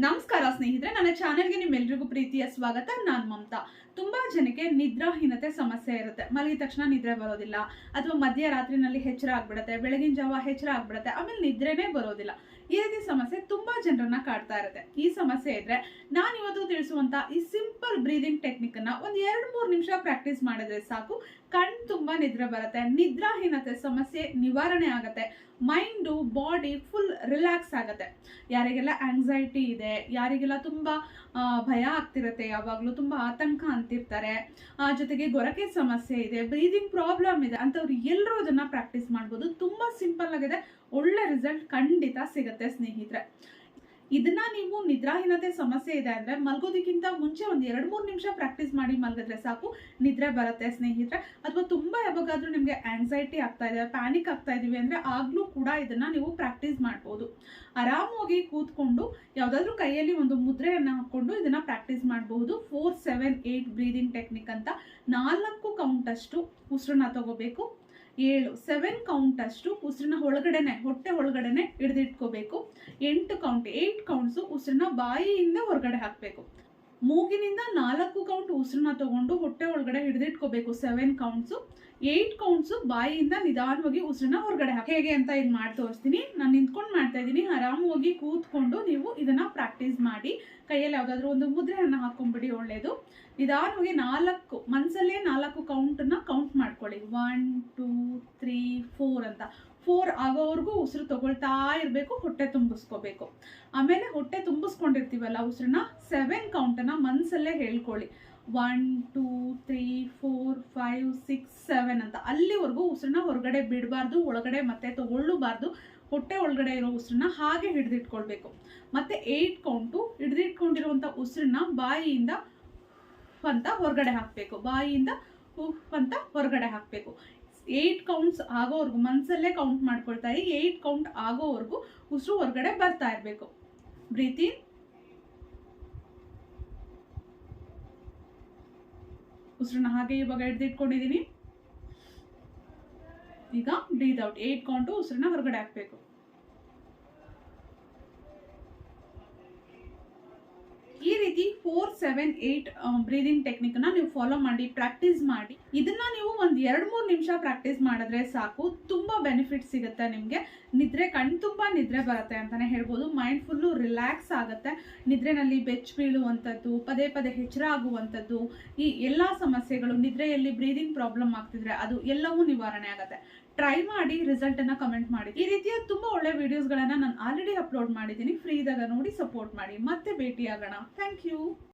ನಮಸ್ಕಾರ ಸ್ನೇಹಿತರೆ, ನನ್ನ ಚಾನೆಲ್ಗೆ ನಿಮ್ಮೆಲ್ರಿಗೂ ಪ್ರೀತಿಯ ಸ್ವಾಗತ. ನಾನು ಮಮತಾ. ತುಂಬಾ ಜನಕ್ಕೆ ನಿದ್ರಾಹೀನತೆ ಸಮಸ್ಯೆ ಇರುತ್ತೆ. ಮಲಗಿದ ತಕ್ಷಣ ನಿದ್ರೆ ಬರೋದಿಲ್ಲ. ಅಥವಾ ಮಧ್ಯರಾತ್ರಿನಲ್ಲಿ ಹೆಚ್ಚರ ಆಗ್ಬಿಡತ್ತೆ, ಬೆಳಗಿನ ಜಾವ ಹೆಚ್ಚರ ಆಗ್ಬಿಡತ್ತೆ, ಆಮೇಲೆ ನಿದ್ರೆನೇ ಬರೋದಿಲ್ಲ. ಈ ರೀತಿ ಸಮಸ್ಯೆ ತುಂಬಾ ಜನರನ್ನ ಕಾಡ್ತಾ ಇರುತ್ತೆ. ಈ ಸಮಸ್ಯೆ ಇದ್ರೆ ನಾನು ಇವತ್ತು ತಿಳಿಸುವಂತ ಈ ಸಿಂಪಲ್ ಬ್ರೀದಿಂಗ್ ಟೆಕ್ನಿಕ್ ಅನ್ನ ಒಂದ್ ಎರಡ್ ಮೂರ್ ನಿಮಿಷ ಪ್ರಾಕ್ಟೀಸ್ ಮಾಡಿದ್ರೆ ಸಾಕು. ಕಣ್ ತುಂಬಾ ನಿದ್ರೆ ಬರುತ್ತೆ ನಿದ್ರಾಹೀನತೆ ಸಮಸ್ಯೆ ನಿವಾರಣೆ ಆಗತ್ತೆ ಮೈಂಡು ಬಾಡಿ ಫುಲ್ ರಿಲ್ಯಾಕ್ಸ್ ಆಗತ್ತೆ. ಯಾರಿಗೆಲ್ಲ ಆಂಗ್ಸೈಟಿ ಇದೆ ಯಾರಿಗೆಲ್ಲ ತುಂಬ ಭಯ ಆಗ್ತಿರುತ್ತೆ ಯಾವಾಗಲೂ ತುಂಬ ಆತಂಕ ಅಂತಿರ್ತಾರೆ ಆ, ಜೊತೆಗೆ ಗೊರಕೆ ಸಮಸ್ಯೆ ಇದೆ ಬ್ರೀದಿಂಗ್ ಪ್ರಾಬ್ಲಮ್ ಇದೆ ಅಂಥವ್ರು ಎಲ್ಲರೂ ಅದನ್ನ ಪ್ರಾಕ್ಟೀಸ್ ಮಾಡ್ಬೋದು. ತುಂಬ ಸಿಂಪಲ್ ಆಗಿದೆ ಒಳ್ಳೆ ರಿಸಲ್ಟ್ ಖಂಡಿತ ಸಿಗುತ್ತೆ ಸ್ನೇಹಿತರೆ. ಇದನ್ನ ನೀವು ನಿದ್ರಾಹೀನತೆ ಸಮಸ್ಯೆ ಇದೆ ಅಂದ್ರೆ ಮಲ್ಗೋದಕ್ಕಿಂತ ಮುಂಚೆ ಒಂದು ಎರಡು ಮೂರು ನಿಮಿಷ ಪ್ರಾಕ್ಟೀಸ್ ಮಾಡಿ ಮಲಗಿದ್ರೆ ಸಾಕು. ನಿದ್ರೆ ಬರುತ್ತೆ ಸ್ನೇಹಿತರೆ. ಅಥವಾ ತುಂಬಾ ಯಾವಾಗಾದ್ರೂ ನಿಮಗೆ ಆಂಗ್ಸೈಟಿ ಆಗ್ತಾ ಇದೆ ಪ್ಯಾನಿಕ್ ಆಗ್ತಾ ಇದೀವಿ ಅಂದ್ರೆ ಆಗ್ಲೂ ಕೂಡ ಇದನ್ನ ನೀವು ಪ್ರಾಕ್ಟೀಸ್ ಮಾಡ್ಬೋದು. ಆರಾಮಾಗಿ ಕೂತ್ಕೊಂಡು ಯಾವ್ದಾದ್ರು ಕೈಯಲ್ಲಿ ಒಂದು ಮುದ್ರೆಯನ್ನ ಹಾಕೊಂಡು ಇದನ್ನ ಪ್ರಾಕ್ಟೀಸ್ ಮಾಡಬಹುದು four seven eight breathing technique ಅಂತ ನಾಲ್ಕು ಕೌಂಟ್ ಅಷ್ಟು ಉಸಿರನ್ನ ತಗೋಬೇಕು. ಏಳು ಸೆವೆನ್ ಕೌಂಟ್ ಅಷ್ಟು ಉಸಿರನ್ನ ಒಳಗಡೆನೆ, ಹೊಟ್ಟೆ ಒಳಗಡೆನೆ ಹಿಡಿದಿಟ್ಕೋಬೇಕು. ಎಂಟು ಕೌಂಟ್ ಏಟ್ ಕೌಂಟ್ಸು ಉಸಿರನ್ನ ಬಾಯಿಯಿಂದ ಹೊರಗಡೆ ಹಾಕಬೇಕು. ಮೂಗಿನಿಂದ ನಾಲ್ಕು ಕೌಂಟ್ ಉಸಿರನ್ನ ತಗೊಂಡು ಹೊಟ್ಟೆ ಒಳಗಡೆ ಹಿಡಿದಿಟ್ಕೋಬೇಕು. ಸೆವೆನ್ ಕೌಂಟ್ಸು ಏಯ್ಟ್ ಕೌಂಟ್ಸು ಬಾಯಿಯಿಂದ ನಿಧಾನವಾಗಿ ಉಸಿರನ್ನ ಹೊರಗಡೆ ಹಾಕಿ. ಹೇಗೆ ಅಂತ ಇದು ಮಾಡಿ ತೋರಿಸ್ತೀನಿ. ನಾನು ನಿಂತ್ಕೊಂಡು ಮಾಡ್ತಾ ಇದ್ದೀನಿ. ಆರಾಮವಾಗಿ ಕೂತ್ಕೊಂಡು ನೀವು ಇದನ್ನು ಪ್ರಾಕ್ಟೀಸ್ ಮಾಡಿ. ಕೈಯಲ್ಲಿ ಯಾವುದಾದ್ರೂ ಒಂದು ಮುದ್ರೆಯನ್ನು ಹಾಕೊಂಡ್ಬಿಡಿ ಒಳ್ಳೆಯದು ನಿಧಾನವಾಗಿ ನಾಲ್ಕು, ಮನಸಲ್ಲೇ ನಾಲ್ಕು ಕೌಂಟನ್ನು ಕೌಂಟ್ ಮಾಡ್ಕೊಳ್ಳಿ. ಒನ್ ಟೂ ತ್ರೀ ಫೋರ್ ಅಂತ. ಫೋರ್ ಆಗೋವರೆಗೂ ಉಸಿರು ತಗೊಳ್ತಾ ಇರಬೇಕು, ಹೊಟ್ಟೆ ತುಂಬಿಸ್ಕೋಬೇಕು. ಆಮೇಲೆ ಹೊಟ್ಟೆ ತುಂಬಿಸ್ಕೊಂಡಿರ್ತೀವಲ್ಲ ಉಸಿರನ್ನ ಸೆವೆನ್ ಕೌಂಟನ್ನು ಮನ್ಸಲ್ಲೇ ಹೇಳ್ಕೊಳ್ಳಿ. One two three four five six seven ಅಂತ. ಅಲ್ಲಿವರೆಗೂ ಉಸಿರನ್ನ ಹೊರಗಡೆ ಬಿಡಬಾರ್ದು, ಒಳಗಡೆ ಮತ್ತೆ ತಗೊಳ್ಳಬಾರ್ದು. ಹೊಟ್ಟೆ ಒಳಗಡೆ ಇರೋ ಉಸಿರನ್ನ ಹಾಗೆ ಹಿಡಿದಿಟ್ಕೊಳ್ಬೇಕು. ಮತ್ತೆ ಏಯ್ಟ್ ಕೌಂಟು ಹಿಡಿದಿಟ್ಕೊಂಡಿರುವಂಥ ಉಸಿರನ್ನ ಬಾಯಿಯಿಂದ ಅಂತ ಹೊರಗಡೆ ಹಾಕಬೇಕು. ಬಾಯಿಯಿಂದ ಉಫ್ ಅಂತ ಹೊರಗಡೆ ಹಾಕಬೇಕು. ಏಯ್ಟ್ ಕೌಂಟ್ಸ್ ಆಗೋವರೆಗೂ, ಮನ್ಸಲ್ಲೇ ಕೌಂಟ್ ಮಾಡ್ಕೊಳ್ತಾ ಇರಿ ಏಯ್ಟ್ ಕೌಂಟ್ ಆಗೋವರೆಗೂ ಉಸಿರು ಹೊರಗಡೆ ಬರ್ತಾ ಇರಬೇಕು. ಬ್ರೀತಿ ಉಸಿರನ್ನ ಹಾಗೆ ಇವಾಗ ಹಿಡ್ದಿಟ್ಕೊಂಡಿದ್ದೀನಿ ಈಗ ಬ್ರೀತ್ ಔಟ್ ಏಟ್ ಕೌಂಟು ಉಸಿರನ್ನ ಹೊರಗಡೆ ಹಾಕಬೇಕು. ರೀತಿ ಫೋರ್ ಸೆವೆನ್ ಏಟ್ ಬ್ರೀದಿಂಗ್ ಟೆಕ್ನಿಕ್ನ ನೀವು ಫಾಲೋ ಮಾಡಿ ಪ್ರಾಕ್ಟೀಸ್ ಮಾಡಿ. ಇದನ್ನ ನೀವು ಒಂದ್ ಎರಡ್, ಮೂರ್ ನಿಮಿಷ ಪ್ರಾಕ್ಟೀಸ್ ಮಾಡಿದ್ರೆ ಸಾಕು. ತುಂಬಾ ಬೆನಿಫಿಟ್ ಸಿಗುತ್ತೆ ನಿಮ್ಗೆ. ನಿದ್ರೆ, ಕಣ್ ತುಂಬಾ ನಿದ್ರೆ ಬರುತ್ತೆ ಅಂತಾನೆ ಹೇಳ್ಬೋದು. ಮೈಂಡ್ ಫುಲ್ಲು ರಿಲ್ಯಾಕ್ಸ್ ಆಗುತ್ತೆ. ನಿದ್ರೆನಲ್ಲಿ ಬೆಚ್ಚ ಬೀಳುವಂಥದ್ದು, ಪದೇ ಪದೇ ಹೆಚ್ಚರ ಆಗುವಂಥದ್ದು, ಈ ಎಲ್ಲಾ ಸಮಸ್ಯೆಗಳು, ನಿದ್ರೆಯಲ್ಲಿ ಬ್ರೀದಿಂಗ್ ಪ್ರಾಬ್ಲಮ್ ಆಗ್ತಿದ್ರೆ ಅದು ಎಲ್ಲವೂ ನಿವಾರಣೆ ಆಗುತ್ತೆ. ಟ್ರೈ ಮಾಡಿ ರಿಸಲ್ಟ್ ಅನ್ನ ಕಮೆಂಟ್ ಮಾಡಿ. ಈ ರೀತಿಯ ತುಂಬಾ ಒಳ್ಳೆ ವಿಡಿಯೋಸ್ಗಳನ್ನ ನಾನು ಆಲ್ರೆಡಿ ಅಪ್ಲೋಡ್ ಮಾಡಿದ್ದೀನಿ. ಫ್ರೀ ನೋಡಿ ಸಪೋರ್ಟ್ ಮಾಡಿ. ಮತ್ತೆ ಭೇಟಿ ಆಗೋಣ ಥ್ಯಾಂಕ್ ಯು you.